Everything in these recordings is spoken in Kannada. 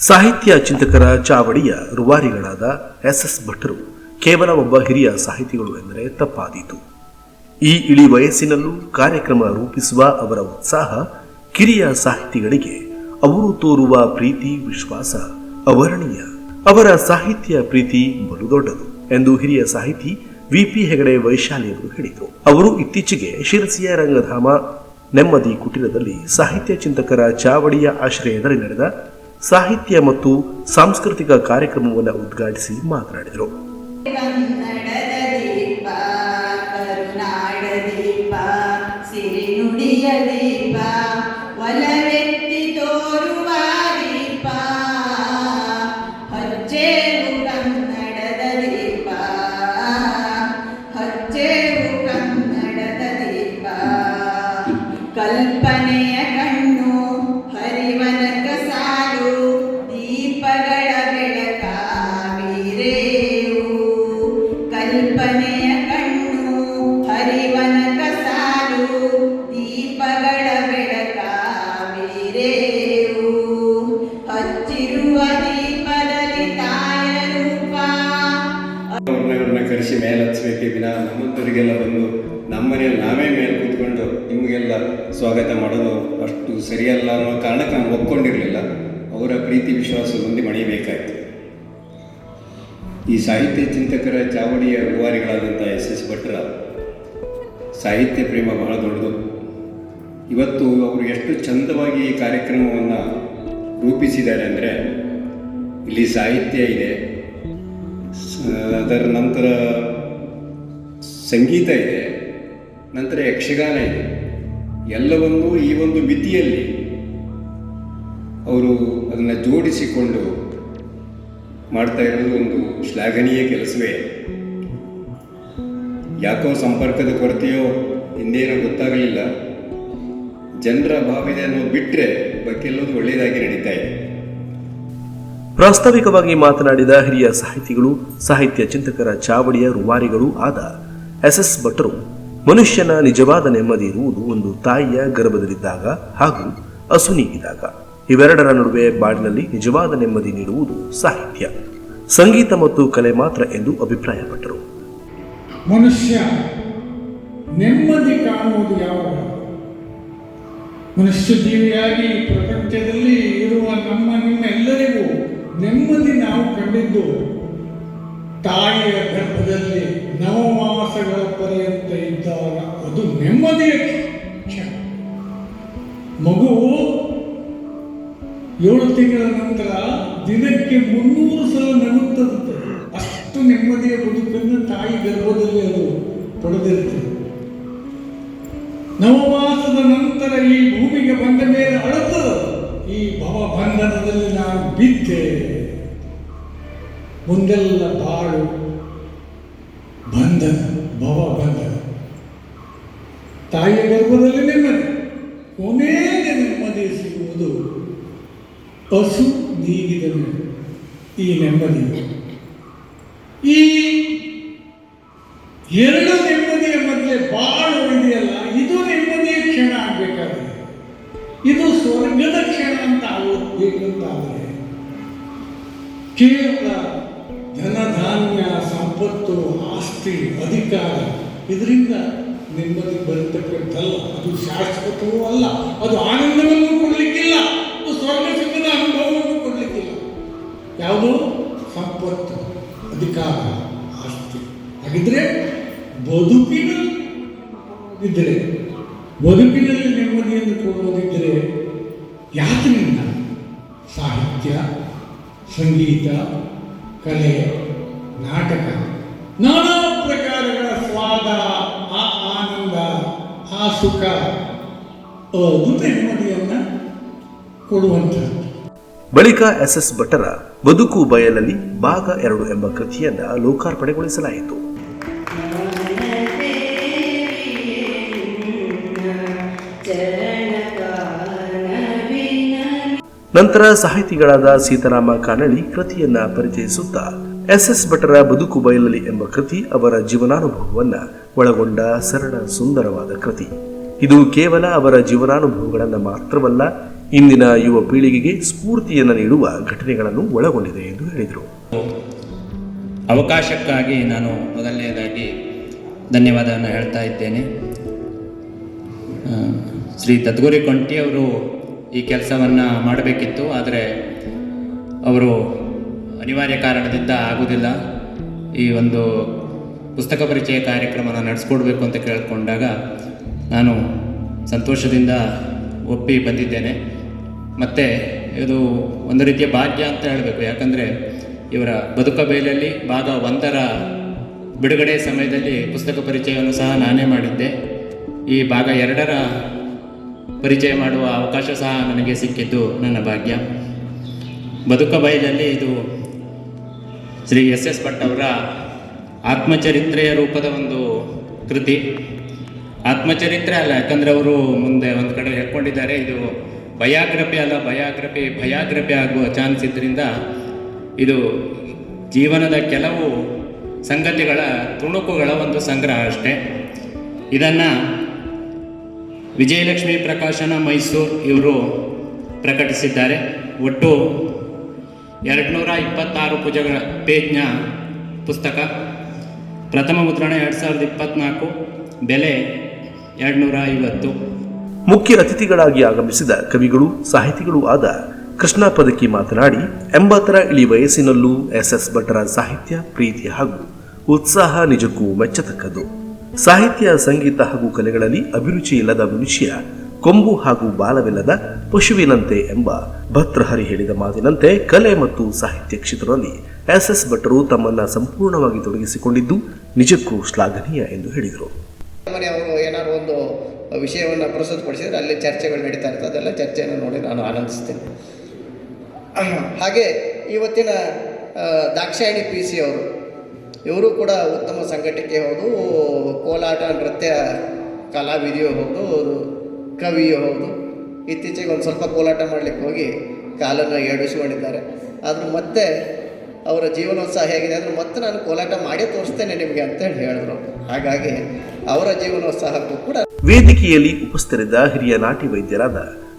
ಸಾಹಿತ್ಯ ಚಿಂತಕರ ಚಾವಡಿಯ ರುವಾರಿಗಳಾದ ಎಸ್ ಎಸ್ ಭಟ್ಟರು ಕೇವಲ ಒಬ್ಬ ಹಿರಿಯ ಸಾಹಿತಿಗಳು ಎಂದರೆ ತಪ್ಪಾದೀತು. ಈ ಇಳಿ ವಯಸ್ಸಿನಲ್ಲೂ ಕಾರ್ಯಕ್ರಮ ರೂಪಿಸುವ ಅವರ ಉತ್ಸಾಹ ಕಿರಿಯ ಸಾಹಿತಿಗಳಿಗೆ ಅವರು ತೋರುವ ಪ್ರೀತಿ, ವಿಶ್ವಾಸ, ಅವರಣೀಯ, ಅವರ ಸಾಹಿತ್ಯ ಪ್ರೀತಿ ಬಲು ದೊಡ್ಡದು ಎಂದು ಹಿರಿಯ ಸಾಹಿತಿ ವಿಪಿ ಹೆಗಡೆ ವೈಶಾಲಿ ಅವರು ಹೇಳಿದರು. ಅವರು ಇತ್ತೀಚೆಗೆ ಶಿರಸಿಯ ರಂಗಧಾಮ ನೆಮ್ಮದಿ ಕುಟೀರದಲ್ಲಿ ಸಾಹಿತ್ಯ ಚಿಂತಕರ ಚಾವಡಿಯ ಆಶ್ರಯದಲ್ಲಿ ನಡೆದ ಸಾಹಿತ್ಯ ಮತ್ತು ಸಾಂಸ್ಕೃತಿಕ ಕಾರ್ಯಕ್ರಮವನ್ನು ಉದ್ಘಾಟಿಸಿ ಮಾತನಾಡಿದರು. ದೀಪ ಅವ್ರನ್ನ ಕರೆಸಿ ಮೇಲೆ ಹಚ್ಚಬೇಕೆ ವಿನ. ನಮ್ಮಂಥವರಿಗೆಲ್ಲ ಬಂದು ನಮ್ಮನೆಯಲ್ಲಿ ನಾವೇ ಮೇಲೆ ಕೂತ್ಕೊಂಡು ನಿಮಗೆಲ್ಲ ಸ್ವಾಗತ ಮಾಡೋದು ಅಷ್ಟು ಸರಿಯಲ್ಲ ಅನ್ನೋ ಕಾರಣಕ್ಕೆ ನಾವು ಒಪ್ಕೊಂಡಿರಲಿಲ್ಲ. ಅವರ ಪ್ರೀತಿ ವಿಶ್ವಾಸ ಮುಂದೆ ಮಣಿಬೇಕಾಯಿತು ಈ ಸಾಹಿತ್ಯ ಚಿಂತಕರ ಚಾವಡಿಯ ರೂವಾರಿಗಳಾದಂಥ ಎಸ್ ಎಸ್ ಭಟ್ರ, ಸಾಹಿತ್ಯ ಪ್ರೇಮ ಬಹಳ ದೊಡ್ಡದು. ಇವತ್ತು ಅವರು ಎಷ್ಟು ಚಂದವಾಗಿ ಈ ಕಾರ್ಯಕ್ರಮವನ್ನು ರೂಪಿಸಿದ್ದಾರೆ ಅಂದರೆ ಇಲ್ಲಿ ಸಾಹಿತ್ಯ ಇದೆ ಅದರ ನಂತರ ಸಂಗೀತ ಇದೆ, ನಂತರ ಯಕ್ಷಗಾನ ಇದೆ. ಎಲ್ಲವನ್ನೂ ಈ ಒಂದು ಮಿತಿಯಲ್ಲಿ ಅವರು ಅದನ್ನು ಜೋಡಿಸಿಕೊಂಡು ಮಾಡ್ತಾ ಇರೋದು ಒಂದು ಶ್ಲಾಘನೀಯ ಕೆಲಸವೇ. ಯಾಕೋ ಸಂಪರ್ಕದ ಕೊರತೆಯೋ ಇನ್ನೇನೋ ಗೊತ್ತಾಗಲಿಲ್ಲ. ಜನರ ಭಾವಿದೆ ಅನ್ನೋದು ಬಿಟ್ಟರೆ ಒಳ್ಳೆಯದಾಗಿ ನಡೀತಾ ಇದೆ. ಪ್ರಾಸ್ತಾವಿಕವಾಗಿ ಮಾತನಾಡಿದ ಹಿರಿಯ ಸಾಹಿತಿಗಳು, ಸಾಹಿತ್ಯ ಚಿಂತಕರ ಚಾವಡಿಯ ರುವಾರಿಗಳು ಆದ ಎಸ್ ಎಸ್ ಭಟ್ರು ಮನುಷ್ಯನ ನಿಜವಾದ ನೆಮ್ಮದಿ ಇರುವುದು ಒಂದು ತಾಯಿಯ ಗರ್ಭದಲ್ಲಿದ್ದಾಗ ಹಾಗೂ ಹಸು ನೀಗಿದಾಗ ಇವೆರಡರ ನಡುವೆ ಬಾಡಿನಲ್ಲಿ ನಿಜವಾದ ನೆಮ್ಮದಿ ನೀಡುವುದು ಸಾಹಿತ್ಯ. ಸಂಗೀತ ಮತ್ತು ಕಲೆ ಮಾತ್ರ ಎಂದು ಅಭಿಪ್ರಾಯಪಟ್ಟರು. ಮನುಷ್ಯ ನೆಮ್ಮದಿ ಕಾಣುವುದು ಯಾವಾಗ ಮನುಷ್ಯ ಜೀವಿಯಾಗಿ ಪ್ರಪಂಚದಲ್ಲಿ ಇರುವ ನಮ್ಮ, ನಿಮ್ಮ ಎಲ್ಲರಿಗೂ ನೆಮ್ಮದಿ ನಾವು ಕಂಡಿದ್ದು ತಾಯಿಯ ಗರ್ಭದಲ್ಲಿ ನವಮಾಸಗಳ ಪರ್ಯಂತ ಇದ್ದಾಗ ಅದು ನೆಮ್ಮದಿಯ ಮಗು ಏಳು ತಿಂಗಳ ನಂತರ ದಿನಕ್ಕೆ ಮುನ್ನೂರು ಸಲ ನಗುತ್ತದೆ ಅಷ್ಟು ನೆಮ್ಮದಿಯ ಬದುಕನ್ನು ತಾಯಿ ಗರ್ಭದಲ್ಲಿ ಅದು ಪಡೆದಿರ್ತದೆ ನವಮಾಸದ ನಂತರ ಈ ಭೂಮಿಗೆ ಬಂದ ಮೇಲೆ ಅಳುತ್ತದೆ ಈ ಭವಬಂಧನದಲ್ಲಿ ನಾನು ಬಿದ್ದೆ. ಮುಂದೆಲ್ಲ ಬಾಳು, ಬಂಧನ, ಭವ ಬಂಧನ. ತಾಯಿಯ ಗರ್ಭದಲ್ಲಿ ನೆಮ್ಮದಿ, ಕೊನೆಗೆ ನೆಮ್ಮದಿ ಸಿಗುವುದು ಹಸು ನೀಗಿದ ಈ ನೆಮ್ಮದಿ. ಈ ಎರಡು ನೆಮ್ಮದಿಯ ಮಧ್ಯೆ ಬಾಳು ಇದೆಯಲ್ಲ ಇದು ನೆಮ್ಮದಿಯ ಕ್ಷಣ ಆಗಬೇಕಾದ್ರೆ, ಇದು ಸ್ವರ್ಗದ ಕ್ಷಣ ಅಂತ ಆಗಬೇಕಂತಾದರೆ ಕೇವಲ ಧನಧಾನ್ಯ, ಸಂಪತ್ತು, ಆಸ್ತಿ, ಅಧಿಕಾರ, ಇದರಿಂದ ನೆಮ್ಮದಿ ಬರತಕ್ಕಂಥಲ್ಲ. ಅದು ಶಾಶ್ವತವೂ ಅಲ್ಲ, ಅದು ಆನಂದವನ್ನು ಕೊಡಲಿಕ್ಕಿಲ್ಲ, ಅದು ಸ್ವರ್ಗ ಸುಖದ ಅನುಭವವನ್ನು ಕೊಡಲಿಕ್ಕಿಲ್ಲ. ಯಾವುದು? ಸಂಪತ್ತು, ಅಧಿಕಾರ, ಆಸ್ತಿ. ಹಾಗಿದ್ರೆ ಬದುಕಿನ ಇದ್ದರೆ ಬದುಕಿನಲ್ಲಿ ನೆಮ್ಮದಿಯನ್ನು ಕೊಡುವುದಿದ್ದರೆ ಯಾತನಿಂದ ಸಾಹಿತ್ಯ, ಸಂಗೀತ ಕಲೆ, ನಾಟಕ, ನಾನಾ ಪ್ರಕಾರಗಳ ಸ್ವಾದ, ಆ ಆನಂದ, ಆ ಸುಖ ನೆಮ್ಮದಿಯನ್ನು ಕೊಡುವಂಥದ್ದು. ಬಳಿಕ ಎಸ್ ಎಸ್ ಭಟ್ಟರ ಬದುಕು ಬಯಲಲ್ಲಿ ಭಾಗ ಎರಡು ಎಂಬ ಕೃತಿಯನ್ನ ಲೋಕಾರ್ಪಣೆಗೊಳಿಸಲಾಯಿತು. ನಂತರ ಸಾಹಿತಿಗಳಾದ ಸೀತಾರಾಮ ಕಾನಡಿ ಕೃತಿಯನ್ನ ಪರಿಚಯಿಸುತ್ತಾ ಎಸ್ ಎಸ್ ಭಟ್ಟರ ಬದುಕು ಬಯಲಲಿ ಎಂಬ ಕೃತಿ ಅವರ ಜೀವನಾನುಭವವನ್ನ ಒಳಗೊಂಡ ಸರಳ ಸುಂದರವಾದ ಕೃತಿ. ಇದು ಕೇವಲ ಅವರ ಜೀವನಾನುಭವಗಳನ್ನು ಮಾತ್ರವಲ್ಲ, ಇಂದಿನ ಯುವ ಪೀಳಿಗೆಗೆ ಸ್ಫೂರ್ತಿಯನ್ನು ನೀಡುವ ಘಟನೆಗಳನ್ನು ಒಳಗೊಂಡಿದೆ ಎಂದು ಹೇಳಿದರು. ಅವಕಾಶಕ್ಕಾಗಿ ನಾನು ಮೊದಲನೆಯದಾಗಿ ಧನ್ಯವಾದವನ್ನು ಹೇಳ್ತಾ ಇದ್ದೇನೆ. ಶ್ರೀ ತದ್ಗುರಿ ಕೊಂಟಿ ಅವರು ಈ ಕೆಲಸವನ್ನು ಮಾಡಬೇಕಿತ್ತು, ಆದರೆ ಅವರು ಅನಿವಾರ್ಯ ಕಾರಣದಿಂದ ಆಗುವುದಿಲ್ಲ ಈ ಒಂದು ಪುಸ್ತಕ ಪರಿಚಯ ಕಾರ್ಯಕ್ರಮನ ನಡೆಸ್ಕೊಡ್ಬೇಕು ಅಂತ ಕೇಳಿಕೊಂಡಾಗ ನಾನು ಸಂತೋಷದಿಂದ ಒಪ್ಪಿ ಬಂದಿದ್ದೇನೆ. ಮತ್ತು ಇದು ಒಂದು ರೀತಿಯ ಭಾಗ್ಯ ಅಂತ ಹೇಳಬೇಕು. ಯಾಕಂದರೆ ಇವರ ಬದುಕ ಬೇಲಲ್ಲಿ ಭಾಗ ಒಂದರ ಬಿಡುಗಡೆ ಸಮಯದಲ್ಲಿ ಪುಸ್ತಕ ಪರಿಚಯವನ್ನು ಸಹ ನಾನೇ ಮಾಡಿದ್ದೆ. ಈ ಭಾಗ ಎರಡರ ಪರಿಚಯ ಮಾಡುವ ಅವಕಾಶ ಸಹ ನನಗೆ ಸಿಕ್ಕಿದ್ದು ನನ್ನ ಭಾಗ್ಯ. ಬದುಕ ಬಯದಲ್ಲಿ ಇದು ಶ್ರೀ ಎಸ್ ಎಸ್ ಭಟ್ ಅವರ ಆತ್ಮಚರಿತ್ರೆಯ ರೂಪದ ಒಂದು ಕೃತಿ. ಆತ್ಮಚರಿತ್ರೆ ಅಲ್ಲ, ಯಾಕಂದರೆ ಅವರು ಮುಂದೆ ಒಂದು ಕಡೆ ಹೇಳ್ಕೊಂಡಿದ್ದಾರೆ ಇದು ಬಯಾಗ್ರಫಿ ಅಲ್ಲ ಬಯಾಗ್ರಫಿ ಭಯಾಗ್ರಫಿ ಆಗುವ ಚಾನ್ಸ್ ಇದ್ದರಿಂದ ಇದು ಜೀವನದ ಕೆಲವು ಸಂಗತಿಗಳ ತುಣುಕುಗಳ ಒಂದು ಸಂಗ್ರಹ ಅಷ್ಟೆ. ಇದನ್ನು ವಿಜಯಲಕ್ಷ್ಮಿ ಪ್ರಕಾಶನ ಮೈಸೂರು ಇವರು ಪ್ರಕಟಿಸಿದ್ದಾರೆ. ಒಟ್ಟು ಎರಡುನೂರ ಇಪ್ಪತ್ತಾರು ಪುಜಗಳ ಪೇಜ್ನ ಪುಸ್ತಕ. ಪ್ರಥಮ ಮುದ್ರಣ ಎರಡು ಸಾವಿರದ ಇಪ್ಪತ್ತ್ನಾಲ್ಕು ಬೆಲೆ ಎರಡುನೂರ ಐವತ್ತು. ಮುಖ್ಯ ಅತಿಥಿಗಳಾಗಿ ಆಗಮಿಸಿದ ಕವಿಗಳು, ಸಾಹಿತಿಗಳೂ ಆದ ಕೃಷ್ಣ ಪದಕಿ ಮಾತನಾಡಿ, ಎಂಬತ್ತರ ಇಳಿ ವಯಸ್ಸಿನಲ್ಲೂ ಎಸ್ ಎಸ್ ಭಟ್ಟರ ಸಾಹಿತ್ಯ, ಪ್ರೀತಿ ಹಾಗೂ ಉತ್ಸಾಹ ನಿಜಕ್ಕೂ ಮೆಚ್ಚತಕ್ಕದ್ದು. ಸಾಹಿತ್ಯ, ಸಂಗೀತ ಹಾಗೂ ಕಲೆಗಳಲ್ಲಿ ಅಭಿರುಚಿ ಇಲ್ಲದ ಮನುಷ್ಯ, ಕೊಂಬು ಹಾಗೂ ಬಾಲವಿಲ್ಲದ ಪಶುವಿನಂತೆ ಎಂಬ ಭತ್ರಹರಿ ಹೇಳಿದ ಮಾತಿನಂತೆ ಕಲೆ ಮತ್ತು ಸಾಹಿತ್ಯ ಕ್ಷೇತ್ರದಲ್ಲಿ ಎಸ್ ಎಸ್ ಭಟ್ಟರು ತಮ್ಮನ್ನ ಸಂಪೂರ್ಣವಾಗಿ ತೊಡಗಿಸಿಕೊಂಡಿದ್ದು ನಿಜಕ್ಕೂ ಶ್ಲಾಘನೀಯ ಎಂದು ಹೇಳಿದರು. ಅವರು ಏನಾದ್ರು ಒಂದು ವಿಷಯವನ್ನು ಪ್ರಸ್ತುತಪಡಿಸಿದರೆ ಅಲ್ಲಿ ಚರ್ಚೆಗಳು ನಡೀತಾ ಇರ್ತದೆ. ಚರ್ಚೆಯನ್ನು ನೋಡಿ ನಾನು ಆನಂದಿಸ್ತೇನೆ. ಹಾಗೆ ಇವತ್ತಿನ ದಾಕ್ಷಾಯಿಣಿ ಪಿ ಸಿ ಅವರು ಇವರು ಕೂಡ ಉತ್ತಮ ಸಂಘಟಕ್ಕೆ ಹೌದು, ಕೋಲಾಟ, ನೃತ್ಯ, ಕಲಾವಿದೆಯೂ ಹೌದು ಕವಿಯೂ ಹೌದು. ಇತ್ತೀಚೆಗೆ ಒಂದು ಸ್ವಲ್ಪ ಕೋಲಾಟ ಮಾಡಲಿಕ್ಕೆ ಹೋಗಿ ಕಾಲನ್ನು ಎಡಿಸ್ಕೊಂಡಿದ್ದಾರೆ ಆದರೂ ಮತ್ತೆ ಅವರ ಜೀವನೋತ್ಸಾಹ ಹೇಗಿದೆ ಅಂದರೆ ಮತ್ತೆ ನಾನು ಕೋಲಾಟ ಮಾಡೇ ತೋರಿಸ್ತೇನೆ ನಿಮಗೆ ಅಂತೇಳಿ ಹೇಳಿದ್ರು. ಹಾಗಾಗಿ ಅವರ ಜೀವನೋತ್ಸಾಹಕ್ಕೂ ಕೂಡ ವೇದಿಕೆಯಲ್ಲಿ ಉಪಸ್ಥಿತರಿದ್ದ ಹಿರಿಯ ನಾಟಿ ವೈದ್ಯರಾದ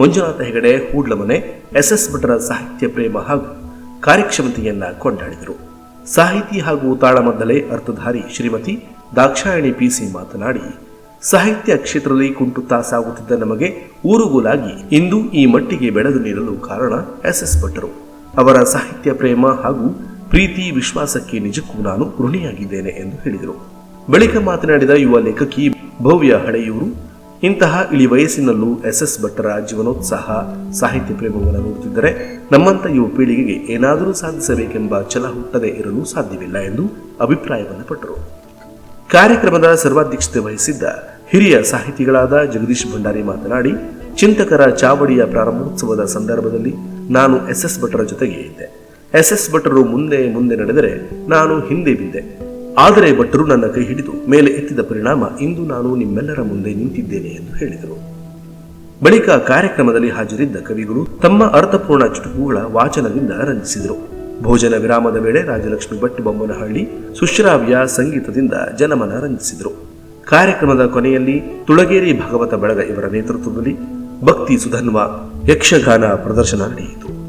ಮಂಜುನಾಥ ಹೆಗಡೆ, ಹೂಡ್ಲಮನೆ, ಎಸ್ ಎಸ್ ಭಟ್ರ ಸಾಹಿತ್ಯ ಪ್ರೇಮ ಹಾಗೂ ಕಾರ್ಯಕ್ಷಮತೆಯನ್ನ ಕೊಂಡಾಡಿದರು. ಸಾಹಿತಿ ಹಾಗೂ ತಾಳಮದ್ದಲೆ ಅರ್ಥಧಾರಿ ಶ್ರೀಮತಿ ದಾಕ್ಷಾಯಣಿ ಪಿಸಿ ಮಾತನಾಡಿ, ಸಾಹಿತ್ಯ ಕ್ಷೇತ್ರದಲ್ಲಿ ಕುಂಟುತ್ತಾ ಸಾಗುತ್ತಿದ್ದ ನಮಗೆ ಊರುಗೋಲಾಗಿ ಇಂದು ಈ ಮಟ್ಟಿಗೆ ಬೆಳೆದು ನೀಡಲು ಕಾರಣ ಎಸ್ ಎಸ್ ಭಟ್ಟರು. ಅವರ ಸಾಹಿತ್ಯ ಪ್ರೇಮ ಹಾಗೂ ಪ್ರೀತಿ ವಿಶ್ವಾಸಕ್ಕೆ ನಿಜಕ್ಕೂ ನಾನು ಋಣಿಯಾಗಿದ್ದೇನೆ ಎಂದು ಹೇಳಿದರು. ಬಳಿಕ ಮಾತನಾಡಿದ ಯುವ ಲೇಖಕಿ ಭವ್ಯ ಹಳೆಯೂರು ಇಂತಹ ಇಳಿ ವಯಸ್ಸಿನಲ್ಲೂ ಎಸ್ ಎಸ್ ಭಟ್ಟರ ಜೀವನೋತ್ಸಾಹ, ಸಾಹಿತ್ಯ ಪ್ರೇಮವನ್ನು ನೋಡುತ್ತಿದ್ದರೆ ನಮ್ಮಂಥ ಯುವ ಪೀಳಿಗೆಗೆ ಏನಾದರೂ ಸಾಧಿಸಬೇಕೆಂಬ ಛಲ ಹುಟ್ಟದೆ ಇರಲು ಸಾಧ್ಯವಿಲ್ಲ ಎಂದು ಅಭಿಪ್ರಾಯವನ್ನು ಪಟ್ಟರು. ಕಾರ್ಯಕ್ರಮದ ಸರ್ವಾಧ್ಯಕ್ಷತೆ ವಹಿಸಿದ್ದ ಹಿರಿಯ ಸಾಹಿತಿಗಳಾದ ಜಗದೀಶ್ ಭಂಡಾರಿ ಮಾತನಾಡಿ, ಚಿಂತಕರ ಚಾವಡಿಯ ಪ್ರಾರಂಭೋತ್ಸವದ ಸಂದರ್ಭದಲ್ಲಿ ನಾನು ಎಸ್ ಎಸ್ ಭಟ್ಟರ ಜೊತೆಗೆ ಇದ್ದೆ. ಎಸ್ ಎಸ್ ಭಟ್ಟರು ಮುಂದೆ ಮುಂದೆ ನಡೆದರೆ ನಾನು ಹಿಂದೆ ಬಿದ್ದೆ. ಆದರೆ ಭಟ್ಟರು ನನ್ನ ಕೈ ಹಿಡಿದು ಮೇಲೆ ಎತ್ತಿದ ಪರಿಣಾಮ ಇಂದು ನಾನು ನಿಮ್ಮೆಲ್ಲರ ಮುಂದೆ ನಿಂತಿದ್ದೇನೆ ಎಂದು ಹೇಳಿದರು. ಬಳಿಕ ಕಾರ್ಯಕ್ರಮದಲ್ಲಿ ಹಾಜರಿದ್ದ ಕವಿಗಳು ತಮ್ಮ ಅರ್ಥಪೂರ್ಣ ಚುಟುಕುಗಳ ವಾಚನದಿಂದ ರಂಜಿಸಿದರು. ಭೋಜನ ವಿರಾಮದ ವೇಳೆ ರಾಜಲಕ್ಷ್ಮಿ ಭಟ್ ಬೊಮ್ಮನಹಳ್ಳಿ ಸುಶ್ರಾವ್ಯ ಸಂಗೀತದಿಂದ ಜನಮನ ರಂಜಿಸಿದರು. ಕಾರ್ಯಕ್ರಮದ ಕೊನೆಯಲ್ಲಿ ತುಳಗೇರಿ ಭಗವತ ಬಳಗ ಇವರ ನೇತೃತ್ವದಲ್ಲಿ ಭಕ್ತಿ ಸುಧನ್ವ ಯಕ್ಷಗಾನ ಪ್ರದರ್ಶನ ನಡೆಯಿತು.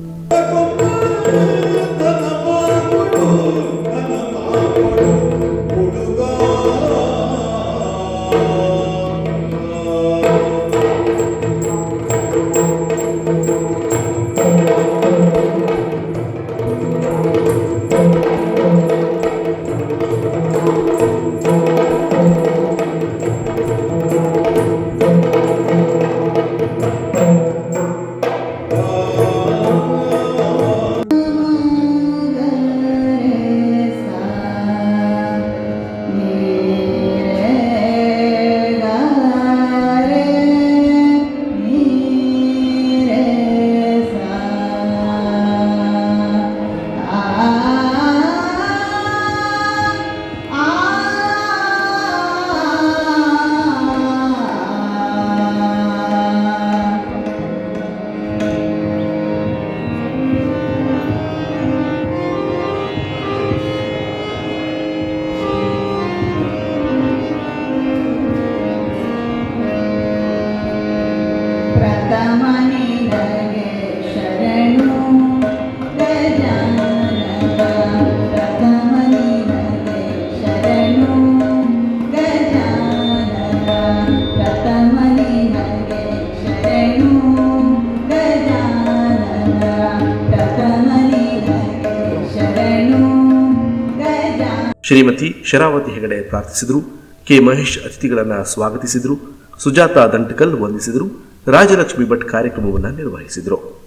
ಶ್ರೀಮತಿ ಶರಾವತಿ ಹೆಗಡೆ ಪ್ರಾರ್ಥಿಸಿದರು. ಕೆ ಮಹೇಶ್ ಅತಿಥಿಗಳನ್ನು ಸ್ವಾಗತಿಸಿದರು. ಸುಜಾತಾ ದಂಟಕಲ್ ವಂದಿಸಿದರು. ರಾಜಲಕ್ಷ್ಮಿ ಭಟ್ ಕಾರ್ಯಕ್ರಮವನ್ನು ನಿರ್ವಹಿಸಿದರು.